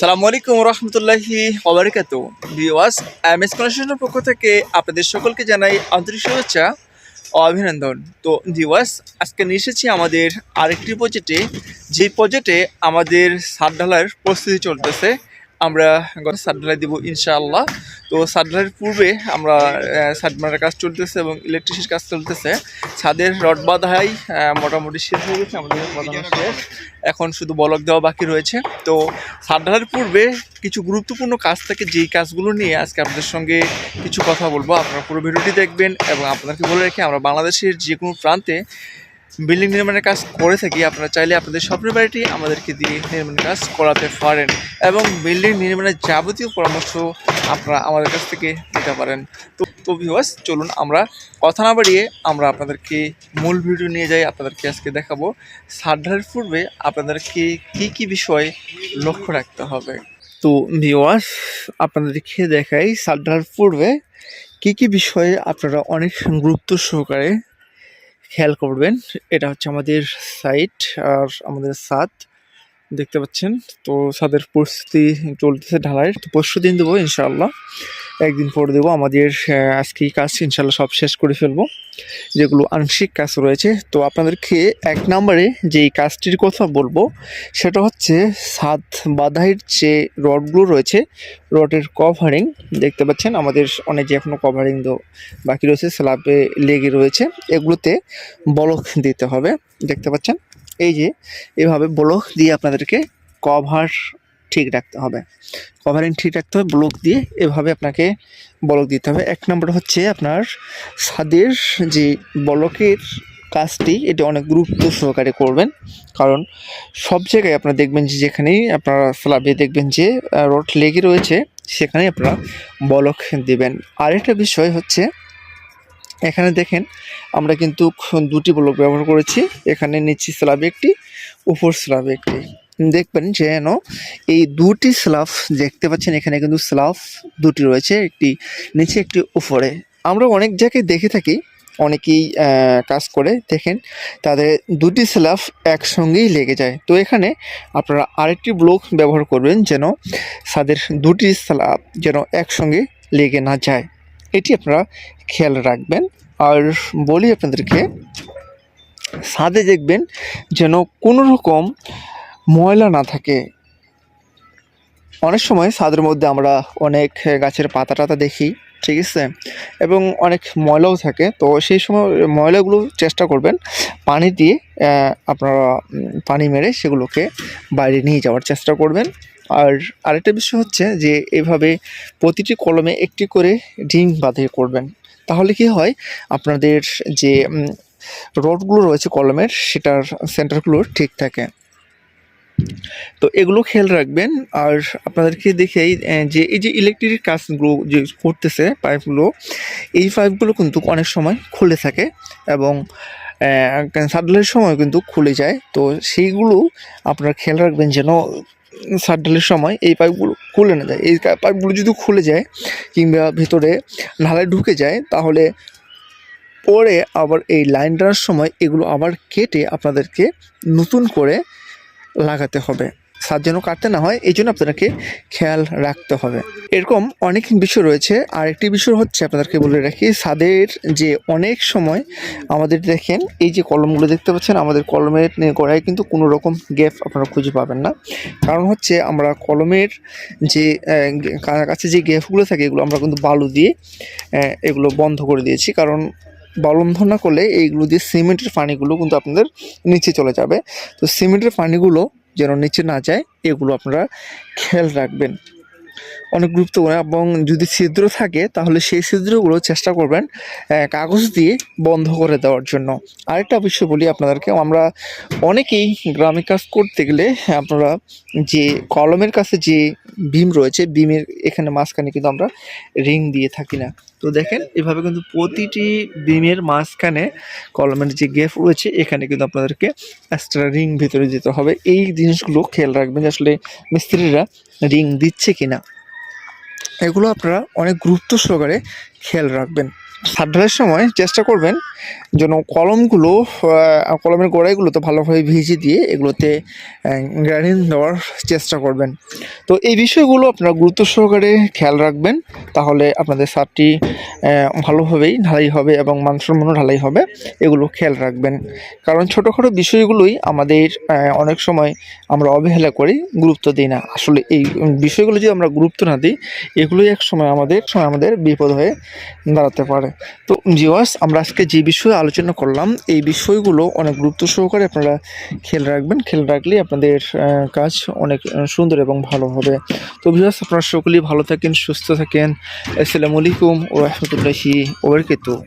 সালামু আলাইকুম রহমতুল্লাহি ওবরাকাতু। ভিওয়াস এম এস কনস্ট্রাকশনের পক্ষ থেকে আপনাদের সকলকে জানাই আন্তরিক শুভেচ্ছা ও অভিনন্দন। তো ভিওয়াস আজকে নিয়ে এসেছি আমাদের আরেকটি প্রজেক্টে যে প্রজেক্টে আমাদের সাত ঢালার প্রস্তুতি চলতেছে। আমরা গত সাত দেবো ইনশাআল্লাহ। তো সাত পূর্বে আমরা মারার কাজ চলতেছে এবং ইলেকট্রিসিটির কাজ চলতেছে। ছাদের রড বাঁধাই মোটামুটি শেষ হয়ে গেছে, আমাদের বাঁধানো শেষ। এখন শুধু বলক দেওয়া বাকি রয়েছে। তো সাত পূর্বে কিছু গুরুত্বপূর্ণ কাজ থাকে, যেই কাজগুলো নিয়ে আজকে আপনাদের সঙ্গে কিছু কথা বলব। আপনারা পুরো ভিডিওটি দেখবেন এবং আপনাদেরকে বলে রেখে আমরা বাংলাদেশের যে কোনো প্রান্তে বিল্ডিং নির্মাণের কাজ করে থাকি, আপনারা চাইলে আপনাদের স্বপ্নের বাড়িটি আমাদেরকে দিয়ে নির্মাণের কাজ করাতে পারেন। এবং বিল্ডিং নির্মাণের যাবতীয় পরামর্শ আপনারা আমাদের কাছ থেকে নিতে পারেন। তো তো ভিউয়ার্স চলুন আমরা কথা না বাড়িয়ে আমরা আপনাদেরকে মূল ভিডিও নিয়ে যাই, আপনাদেরকে আজকে দেখাবো। সাড্ডার পূর্বে আপনাদেরকে কি কি বিষয় লক্ষ্য রাখতে হবে? তো ভিওয়াস আপনাদেরকে দেখাই সাড্ডার পূর্বে কি কি বিষয়ে আপনারা অনেক গুরুত্ব সহকারে খেয়াল করবেন এটা হচ্ছে আমাদের সাইট আর আমাদের সাদ দেখতে পাচ্ছেন। তো সাদের পরিস্থিতি চলতেছে ঢালাইয়ের। তো পরশু দিন দেবো ইনশাআল্লাহ। একদিন পর দেবো আমাদের আজকেই কাজ ইনশাল্লাহ সব শেষ করে ফেলব। যেগুলো আংশিক কাজ রয়েছে। তো আপনাদেরকে এক নম্বরে যেই কাজটির কথা বলব, সেটা হচ্ছে সাত বাধাইয়ের যে রডগুলো রয়েছে, রডের কভারিং দেখতে পাচ্ছেন আমাদের অনেক যে এখনও কভারিং বাকি রয়েছে স্ল্যাবে লেগে রয়েছে, এগুলোতে বলক দিতে হবে। দেখতে পাচ্ছেন? এই যে, এভাবে ব্লক দিয়ে আপনাদেরকে কভার ঠিক রাখতে হবে। কভারিং ঠিক রাখতে হবে ব্লক দিয়ে এভাবে আপনাকে ব্লক দিতে হবে। এক নম্বর হচ্ছে আপনার ছাদের যে ব্লকের কাজটি, এটা অনেক গুরুত্ব সহকারে করবেন। কারণ সব জায়গায় আপনারা দেখবেন যে, যেখানেই আপনারা স্ল্যাবে দেখবেন যে রড লেগে রয়েছে, সেখানেই আপনারা বলক দেবেন। আরেকটা বিষয় হচ্ছে এখানে দেখেন, আমরা কিন্তু দুটি ব্লক ব্যবহার করেছি। এখানে নিচে স্ল্যাবে একটি, উপর স্ল্যাবে একটি। দেখবেন যেন এই দুটি স্লাফ দেখতে পাচ্ছেন, এখানে কিন্তু স্লাফ দুটি রয়েছে, একটি নিচে, একটি উপরে। আমরা অনেক জায়গায় দেখে থাকি, অনেকেই কাজ করে, দেখেন, তাদের দুটি স্লাফ একসঙ্গেই লেগে যায়। তো এখানে আপনারা আরেকটি ব্লক ব্যবহার করবেন যেন তাদের দুটি স্লাফ যেন একসঙ্গে লেগে না যায়। এটি আপনারা খেয়াল রাখবেন। আর বলি আপনাদেরকে, ছাদে দেখবেন যেন কোনো রকম ময়লা না থাকে। অনেক সময় ছাদের মধ্যে আমরা অনেক গাছের পাতা টাতা দেখি, ঠিক আছে? এবং অনেক ময়লাও থাকে। তো সেই সময় ময়লাগুলো চেষ্টা করবেন পানি দিয়ে আপনারা পানি মেরে সেগুলোকে বাইরে নিয়ে যাওয়ার চেষ্টা করবেন। আর আরেকটা বিষয় হচ্ছে যে, এভাবে প্রতিটি কলমে একটি করে ডিম বাঁধিয়ে করবেন। তাহলে কি হয়? আপনাদের যে রডগুলো রয়েছে কলমের, সেটার, সেন্টারগুলো ঠিক থাকে। তো এগুলো খেয়াল রাখবেন। আর আপনাদেরকে দেখেই যে এই যে ইলেকট্রিক কাজগুলো যে করতেছে পাইপগুলো, এই পাইপগুলো কিন্তু অনেক সময় খুলে থাকে এবং সাডলের সময় কিন্তু খুলে যায়। তো সেইগুলো আপনারা খেয়াল রাখবেন যেন সাডলের সময় এই পাইপগুলো খুলে না যায়। এই পাইপগুলো যদি খুলে যায় কিংবা ভেতরে নালায় ঢুকে যায়, তাহলে পরে আবার এই লাইন টানার সময় এগুলো আবার কেটে আপনাদেরকে নতুন করে লাগাতে হবে। সার যেন কাটতে না হয়, এই জন্য আপনাদেরকে খেয়াল রাখতে হবে। এরকম অনেক বিষয় রয়েছে। আর একটি বিষয় হচ্ছে আপনাদেরকে বলে রাখি ছাদের যে অনেক সময় আমাদের দেখেন, এই যে কলমগুলো দেখতে পাচ্ছেন, আমাদের কলমের গোড়ায় কিন্তু কোনো রকম গ্যাপ আপনারা খুঁজে পাবেন না। কারণ হচ্ছে আমরা কলমের যে কাছে যে গ্যাপগুলো থাকে, এগুলো আমরা কিন্তু বালু দিয়ে এগুলো বন্ধ করে দিয়েছি। কারণ বন্ধ না করলে এইগুলো দিয়ে সিমেন্টের পানিগুলো কিন্তু আপনাদের নিচে চলে যাবে। তো সিমেন্টের পানিগুলো যেন নিচে না যায়, এগুলো আপনারা খেয়াল রাখবেন। অনেক গুরুত্বপূর্ণ, এবং যদি ছিদ্র থাকে, তাহলে সেই ছিদ্রগুলো চেষ্টা করবেন কাগজ দিয়ে বন্ধ করে দেওয়ার জন্য। আরেকটা বিষয় বলি আপনাদেরকে, আমরা অনেকেই গ্রামে কাজ করতে গেলে, আপনারা যে কলমের কাছে যে বিম রয়েছে বিমের এখানে মাঝখানে কিন্তু আমরা রিং দিয়ে থাকি না। তো দেখেন, এভাবে কিন্তু প্রতিটি ডিমের মাঝখানে কলমের যে গ্যাপ রয়েছে, এখানে কিন্তু আপনাদেরকে এক্সট্রা রিং ভিতরে যেতে হবে। এই জিনিসগুলো খেয়াল রাখবেন আসলে মিস্ত্রিরা রিং দিচ্ছে কিনা। এগুলো আপনারা অনেক গুরুত্ব সহকারে খেয়াল রাখবেন। সার ঢালার সময় চেষ্টা করবেন যেন কলমগুলো কলমের গোড়াইগুলোতে ভালোভাবে ভিজিয়ে দিয়ে এগুলোতে গ্রানিন দেওয়ার চেষ্টা করবেন। তো এই বিষয়গুলো আপনারা গুরুত্ব সহকারে খেয়াল রাখবেন, তাহলে আপনাদের সারটি ভালোভাবেই ঢালাই হবে এবং মানসম্পন্ন ঢালাই হবে, এগুলো খেয়াল রাখবেন। কারণ ছোটোখাটো বিষয়গুলোই আমাদের অনেক সময় আমরা অবহেলা করি, গুরুত্ব দিই না। আসলে এই বিষয়গুলো যদি আমরা গুরুত্ব না দিই, এগুলোই এক সময় আমাদের সময় আমাদের বিপদ হয়ে দাঁড়াতে পারে। তো জিওয়াস আমরা আজকে যে বিষয়ে আলোচনা করলাম, এই বিষয়গুলো অনেক গুরুত্ব সহকারে আপনারা খেয়াল রাখবেন। খেয়াল রাখলে আপনাদের কাজ অনেক সুন্দর এবং ভালো হবে। তো ভিওয়ার্স আপনারা সকলেই ভালো থাকেন, সুস্থ থাকেন। আসসালামু আলাইকুম ও রহমতুল্লাহি ওবরকাতুহ